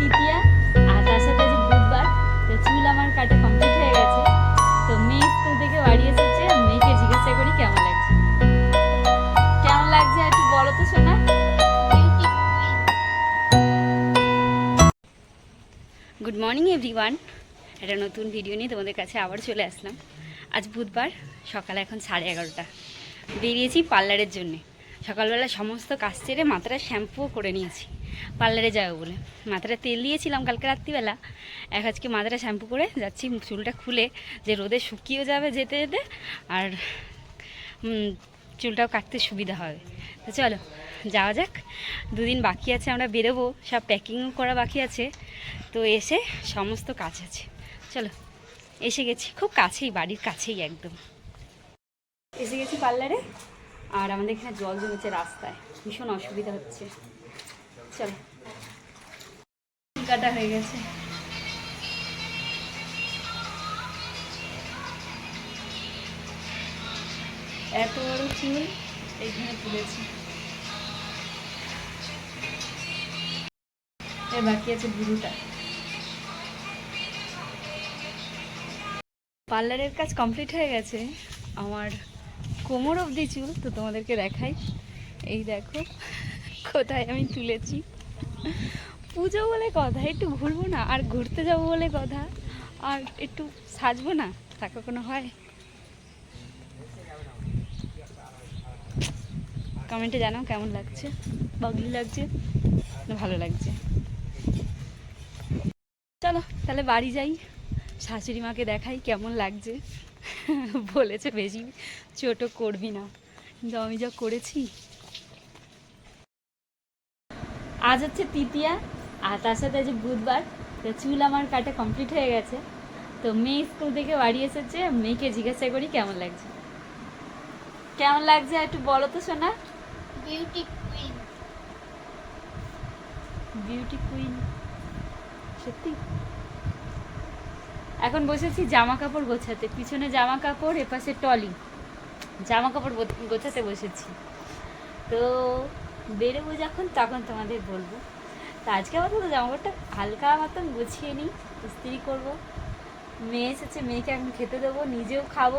তৃতীয়া, আর তার সাথে আজ বুধবার। তো চুল আমার কাটা কমপ্লিট হয়ে গেছে। তো মেয়ে স্কুল থেকে বাড়ি এসেছে। মেয়েকে জিজ্ঞাসা করি, কেমন লাগছে? কেমন লাগছে একটু বলো তো শোনা গুড মর্নিং এভরিওয়ান একটা নতুন ভিডিও নিয়ে তোমাদের কাছে আবার চলে আসলাম। আজ বুধবার, সকাল এখন সাড়ে এগারোটা। বেরিয়েছি পার্লারের জন্যে। সকালবেলা সমস্ত কাজ সেরে মাথাটা শ্যাম্পুও করে নিয়েছি। পার্লারে যাব বলে। মাথাটা তেল দিয়েছিলাম কালকে রাত্রিবেলা। এক আজকে মাথাটা শ্যাম্পু করে যাচ্ছি, চুলটা খুলে যে রোদে শুকিয়েও যাবে যেতে যেতে আর চুলটাও কাটতে সুবিধা হবে। তো চলো, যাওয়া যাক। দুদিন বাকি আছে, আমরা বেরোবো। সব প্যাকিংও করা বাকি আছে। তো এসে সমস্ত কাজ আছে। চলো, এসে গেছি। খুব কাছেই, বাড়ির কাছেই একদম। এসে গেছি পার্লারে। আর আমাদের এখানে জল জমেছে রাস্তায়। ভীষণ অসুবিধা হচ্ছে। চলো। কাটা হয়ে গেছে। এত বড় চুল এইখানে তুলেছি। এর বাকি আছে বুড়োটা। পার্লারের কাজ কমপ্লিট হয়ে গেছে। আমার কোমর অবধি চুল, তো তোমাদেরকে দেখাই। এই দেখো। কোথায় আমি তুলেছি? পুজো বলে কথা, একটু ঘুরবো না? আর ঘুরতে যাব বলে কথা? আর একটু সাজবো না? তা কখনো হয়? কমেন্টে জানাও কেমন লাগছে? বাগলি লাগছে? ভালো লাগছে? চলো, তাহলে বাড়ি যাই। শাশুড়ি মাকে দেখাই কেমন লাগছে? বলেছে বেশি। ছোটো করবি না। কিন্তু আমি যা করেছি আজ হচ্ছে তৃতীয়া আর তার সাথে আজ বুধবার। তো চুল আমার কাটা কমপ্লিট হয়ে গেছে। তো মেয়ে স্কুল থেকে বাড়ি এসেছে। মেয়েকে জিজ্ঞাসা করি কেমন লাগছে? কেমন লাগছে? একটু বলো তো শোনা বিউটি কুইন বিউটি কুইন সত্যি? এখন বসেছি জামা কাপড় গোছাতে। পিছনে জামা কাপড় এপাশে টলি। জামা কাপড় গোছাতে বসেছি। তো বেরোবো যখন, তখন তোমাদের বলব। তো আজকে আপাতত জামা কাপড়টা হালকা মতন গুছিয়ে নিই, ইস্ত্রি করব। মেয়ে এসেছে, মেয়েকে এখন খেতে দেবো, নিজেও খাব।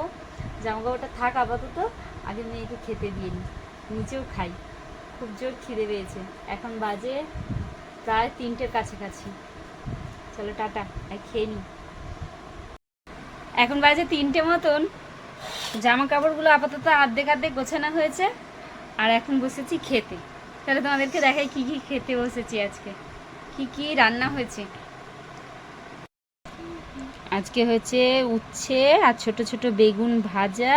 জামা কাপড়টা থাক আপাতত, আগে মেয়েকে খেতে দিয়ে নিই, নিজেও খাই। খুব জোর খিদে পেয়েছে। এখন বাজে প্রায় তিনটের কাছাকাছি। চলো টাটা, আর খেয়ে নিই। এখন বাজে তিনটে মতন। জামা কাপড়গুলো আপাতত আর্ধেক আর্ধেক গোছানো হয়েছে, আর এখন বসেছি খেতে। তাহলে তোমাদেরকে দেখাই কি কি খেতে বসেছি আজকে। কি কি রান্না হয়েছে? আজকে হয়েছে উচ্ছে আর ছোট ছোট বেগুন ভাজা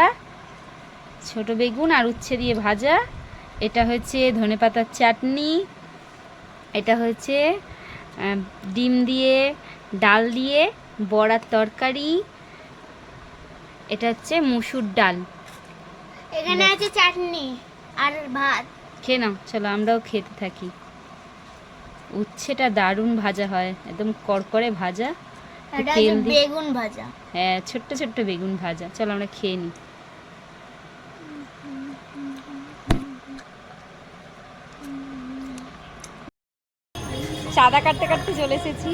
ছোট বেগুন আর উচ্ছে দিয়ে ভাজা। এটা হচ্ছে ধনেপাতার চাটনি এটা হচ্ছে আহ, ডিম দিয়ে ডাল দিয়ে বড়ার তরকারি এটা হচ্ছে মুসুর ডাল। এখানে আছে চাটনি আর ভাত। খেয়ে নাও চলো আমরাও খেতে থাকি। উচ্ছেটা দারুণ ভাজা হয় একদম কড়কড়ে ভাজা। তেল বেগুন ভাজা। হ্যাঁ ছোট্ট ছোট্ট বেগুন ভাজা। চলো আমরা খেয়ে নিই চাঁদা কাটতে কাটতে চলে এসেছি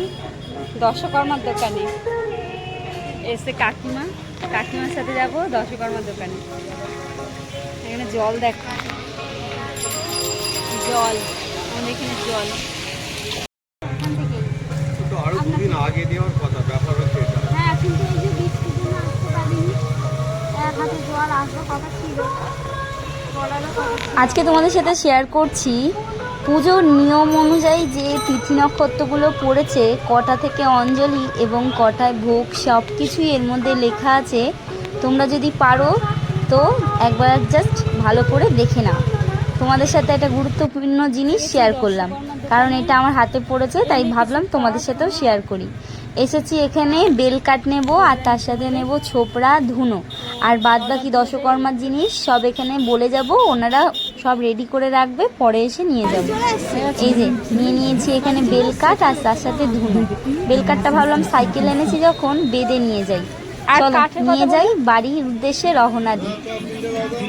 দশকর্মার দোকানে। এসে কাকিমা কাকিমার সাথে যাব দশকর্মার দোকানে। এখানে জল দেখো জল আমাদের এখানে জল। এখান থেকেই তো আরও দুদিন আগে দেওয়ার কথা ব্যাপার হচ্ছে হ্যাঁ কিন্তু এই যে বৃষ্টির জন্য আসতে পারিনি। এক হাতে জল আসবে কথা ছিল। বলারও কথা ছিল। আজকে তোমাদের সাথে শেয়ার করছি পুজোর নিয়ম অনুযায়ী যে তিথি নক্ষত্রগুলো পড়েছে কটা থেকে অঞ্জলি এবং কটায় ভোগ সব কিছুই এর মধ্যে লেখা আছে। তোমরা যদি পারো তো একবার জাস্ট ভালো করে দেখে নাও। তোমাদের সাথে একটা গুরুত্বপূর্ণ জিনিস শেয়ার করলাম। কারণ এটা আমার হাতে পড়েছে তাই ভাবলাম তোমাদের সাথেও শেয়ার করি। এসেছি এখানে বেল কাঠ নেব আর তার সাথে নেব ছোপড়া ধুনো। আর বাদ বাকি দশকর্মার জিনিস সব এখানে বলে যাব ওনারা সব রেডি করে রাখবে পরে এসে নিয়ে যাব। এই যে নিয়ে নিয়েছি এখানে বেল কাঠ আর তার সাথে ধুনো। বেল কাঠটা ভাবলাম সাইকেল এনেছি যখন বেঁধে নিয়ে যাই। চলো নিয়ে যাই বাড়ির উদ্দেশ্যে রওনা দিই।